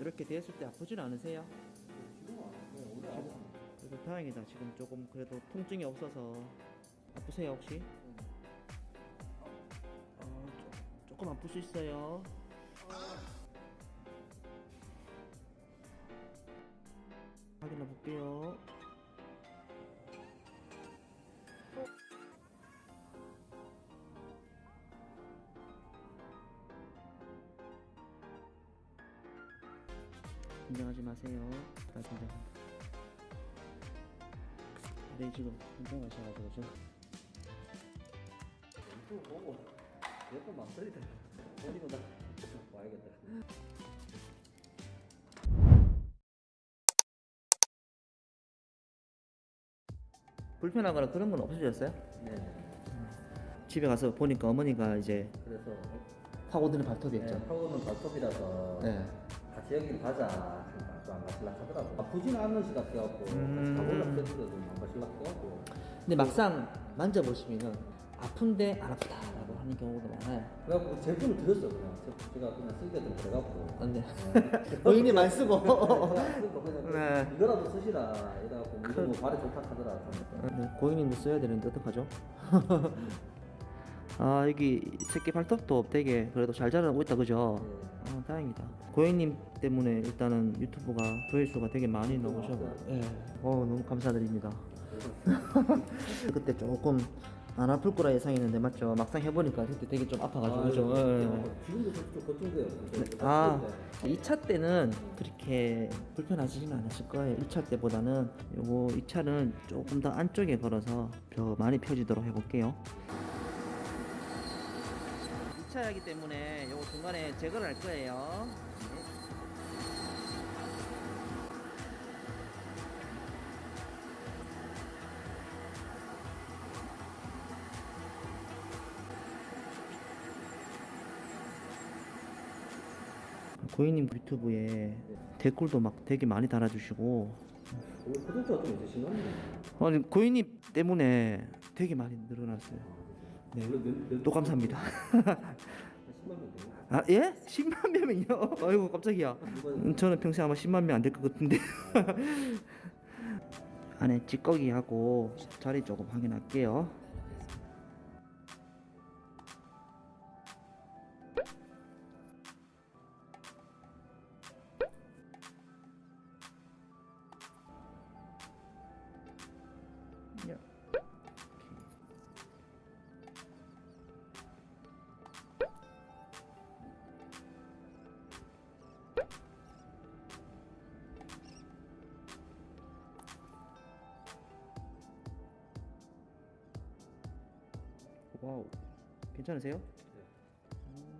이렇게 됐을 때 아프진 않으세요? 지금 안 네, 원래 안. 그래도 다행이다. 지금 조금 그래도 통증이 없어서 아프세요 혹시? 어, 조, 조금 아플 수 있어요. 확인해 볼게요. 긴장하지 마세요. 나 긴장. 네 지금 긴장하셔가지고 지금 유튜브 보고 몇번 망설이다. 버리고 나 와야겠다. 불편하거나 그런 건 없으셨어요? 네. 집에 가서 보니까 어머니가 이제 그래서 파고드는 네, 발톱이었죠. 하고는 발톱이라서 네. 같이 여기를 가자. 또안 가실라 하더라고. 아프지는 않는 시 같아갖고 음. 가볼라 그랬거든. 안 가실라 해갖고. 근데 막상 만져보시면은 아픈데 안 아프다라고 하는 경우도 많아요. 그래갖고 제품을 드렸어 그냥. 제- 제가 그냥 쓰게 좀 그래갖고. 네. 본인이 안 쓰고. 그래갖고 그냥 네. 이거라도 쓰시라. 이래갖고 이거 뭐 발에 좋다 하더라. 네, 고객님도 써야 되는데 어떡하죠? 아 여기 새끼 발톱도 되게 그래도 잘 자라고 있다 그죠? 네. 아 다행이다. 고객님 때문에 일단은 유튜브가 조회수가 되게 많이 나오셔서 예. 어 너무 감사드립니다. 그때 조금 안 아플 거라 예상했는데 맞죠? 막상 해보니까 그때 되게 좀 아파가지고 그죠? 예, 예. 지금도 좀 걱정돼요. 아, 2차 때는 그렇게 불편하지는 않았을 거예요. 1차 때보다는 요거 2차는 조금 더 안쪽에 걸어서 더 많이 펴지도록 해볼게요. 2차이기 때문에 요거 중간에 제거를 할 거예요. 고객님 유튜브에 댓글도 막 되게 많이 달아주시고 오늘 구독자가 좀 있으신가요? 아니 고객님 때문에 되게 많이 늘어났어요. 네, 원래 몇, 몇, 또 감사합니다. 한 10만 명 돼요? 아 예? 10만 명이요? 아이고 깜짝이야. 음, 저는 평생 아마 10만 명 안 될 것 같은데. 안에 찌꺼기 하고 자리 조금 확인할게요. 와우. 괜찮으세요? 음.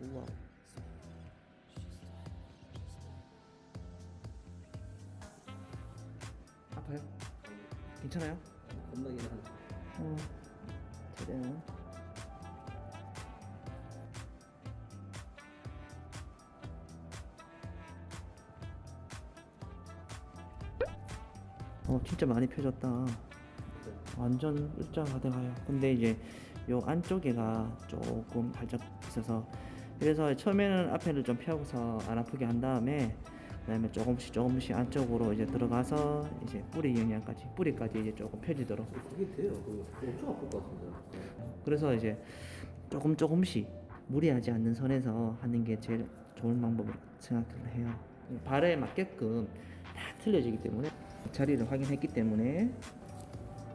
우와. 아파요? 괜찮아요? 겁나긴 한. 어. 최대한. 어, 진짜 많이 펴졌다. 완전 일자가 돼가요. 근데 이제 요 안쪽에가 조금 발작 있어서 그래서 처음에는 앞에를 좀 펴고서 안 아프게 한 다음에 그다음에 조금씩 조금씩 안쪽으로 이제 들어가서 이제 뿌리 영양까지 뿌리까지 이제 조금 펴지도록 그게 돼요. 그거 엄청 아플 것 같은데. 그래서 이제 조금 조금씩 무리하지 않는 선에서 하는 게 제일 좋은 방법으로 생각을 해요. 발에 맞게끔 다 틀려지기 때문에 자리를 확인했기 때문에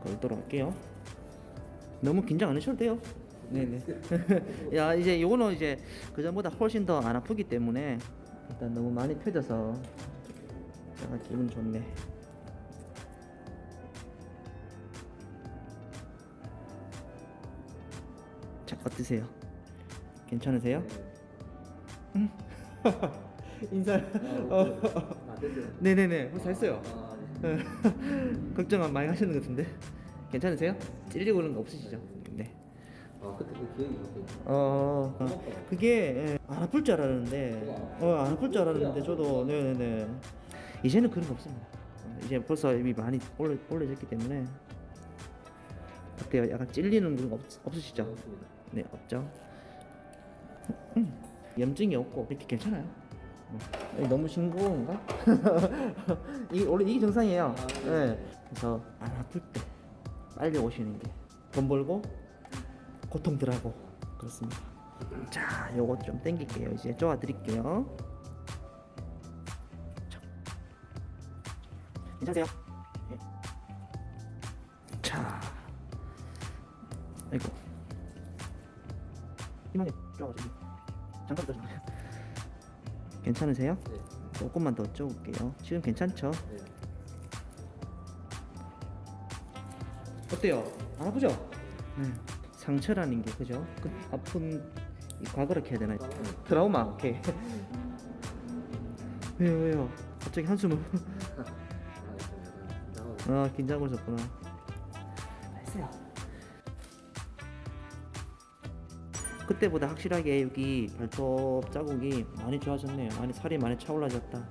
걸도록 할게요. 너무 긴장 안 하셔도 돼요. 네네. 야 이제 요거는 이제 그 전보다 훨씬 더 안 아프기 때문에 일단 너무 많이 펴져서 제가 기분 좋네. 자 어떠세요? 괜찮으세요? 인사. 아, 됐어요. 네네네. 벌써 했어요. 아, 네. 걱정 많이 하시는 것 같은데 괜찮으세요? 찔리고 그런 거 없으시죠? 네. 아, 그때 그 기억이 못해요. 어, 어, 그게 예, 안 아플 줄 알았는데, 어, 안 아플 줄 알았는데 저도 네네네. 이제는 그런 거 없습니다. 어, 이제 벌써 이미 많이 올려 올려졌기 때문에 어때요? 약간 찔리는 그런 거 없, 없으시죠? 네, 없죠. 음, 염증이 없고 이렇게 괜찮아요. 음. 너무 싱거운가? 이 원래 이게 정상이에요. 아, 네. 네. 그래서 안 아플 때 빨리 오시는 게 돈 벌고 고통 덜하고 그렇습니다. 자, 요거 좀 땡길게요. 이제 쪼아 드릴게요. 자. 괜찮으세요? 예. 자, 아이고 이만해 쪼아가지고 잠깐 더 주세요. 괜찮으세요? 네. 조금만 더 쪼을게요. 지금 괜찮죠? 네. 어때요? 안 아프죠? 네. 상처라는 게 그죠? 그 아픈 이 과거를 해야 되나? 트라우마. 오케이. 왜요 왜요? 갑자기 한숨을. 아, 좀 약간 긴장하고 아 긴장을 줬구나. 됐어요. 그때보다 확실하게 여기 발톱 자국이 많이 좋아졌네요. 많이 살이 많이 차올라졌다.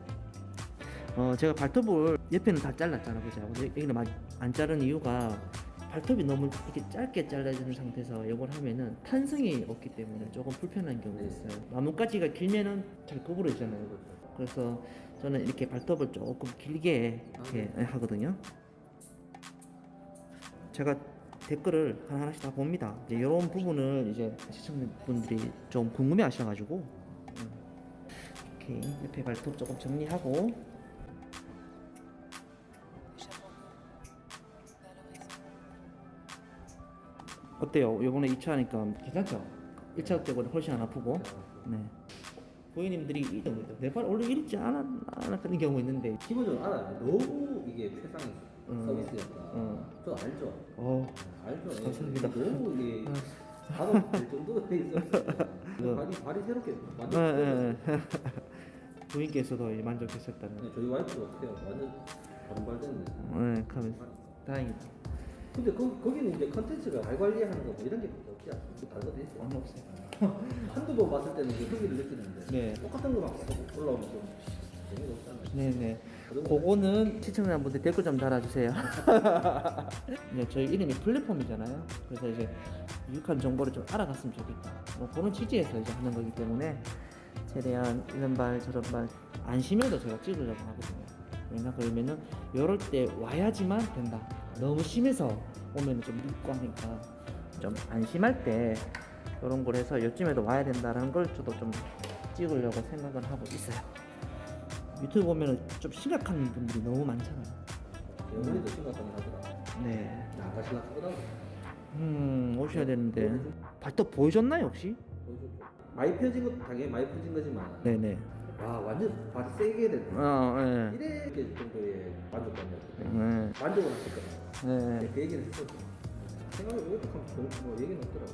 어 제가 발톱을 옆에는 다 잘랐잖아, 그죠? 여기는 막안 자른 이유가 발톱이 너무 이렇게 짧게 잘라지는 상태에서 이걸 하면은 탄성이 없기 때문에 조금 불편한 경우가 있어요. 나뭇가지가 길면은 잘 구부러지잖아요. 그래서 저는 이렇게 발톱을 조금 길게 이렇게 하거든요. 제가 댓글을 하나하나씩 다 봅니다. 이제 이런 부분을 이제 시청자분들이 좀 궁금해 하셔가지고 음. 이렇게 옆에 발톱 조금 정리하고 어때요? 요번에 2차 하니까 괜찮죠? 1차 때보다 훨씬 안 아프고 네. 고객님들이 이 경우도 내발 원래 이렇지 않았나 하는 경우 있는데 기본적으로 알아요. 너무 이게 세상 음. 서비스였다. 어. 저 알죠. 어 알죠. 예. 감사합니다. 너무 이게 아. 가도 될 정도의 서비스였다. 발이 발이 새롭게 예, 완전. 예, 예. 부인께서도 만족했었다는 네, 저희 와이프도 어때요? 완전 반발됐는데. 네, 가면서 다행이다 근데 거, 거기는 이제 컨텐츠가 발 관리하는 거뭐 이런 게 없지 않습니까? 다른 것도 있어요. 없어요 한두 번 봤을 때는 그 흥미를 느끼는데 네. 똑같은 거 막 올라오면 좀. 네네. 그거는 시청자분들 댓글 좀 달아주세요. 네, 저희 이름이 플랫폼이잖아요. 그래서 이제 유익한 정보를 좀 알아갔으면 좋겠다. 뭐 그런 취지에서 이제 하는 거기 때문에 최대한 이런 발 저런 발 안심해도 제가 찍으려고 하거든요. 왜냐 그러면은 이럴 때 와야지만 된다. 너무 심해서 오면은 좀 늦고 하니까 좀 안심할 때 이런 걸 해서 요쯤에도 와야 된다라는 걸 저도 좀 찍으려고 생각을 하고 있어요 유튜브 보면은 좀 심각한 분들이 너무 많잖아요 어머니도 심각하긴 하더라. 네안 가실라 하더라고. 음 오셔야 되는데 발톱 보여줬나요 혹시? 보여줬죠. 많이 펴진 것도 당연히 많이 펴진 거지만 네네 와 완전 발이 세게 됐네. 어, 네. 이래 정도의 만족감이었거든요. 네. 만족을 했었거든요. 네. 그 얘기는 했었죠. 생각해보니까 참뭐 얘기는 없더라고.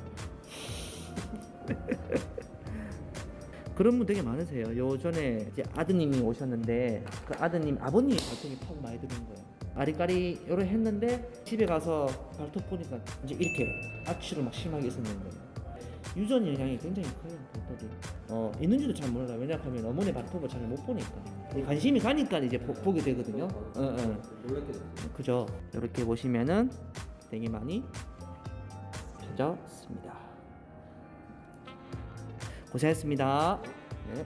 그런 분 되게 많으세요. 요 전에 이제 아드님이 오셨는데 그 아드님 아버님이 발톱이 턱 많이 들은 거예요. 아리까리 요래 했는데 집에 가서 발톱 보니까 이제 이렇게 아치로 막 심하게 있었는 거예요. 유전 영향이 굉장히 커요 발톱이. 어 있는지도 잘 몰라요. 왜냐하면 어머니 발톱을 잘 못 보니까 관심이 가니까 이제 보, 보게 되거든요. 어, 어. 놀랍게 됐어요. 그죠? 이렇게 보시면은 되게 많이 펴졌습니다. 고생했습니다. 네.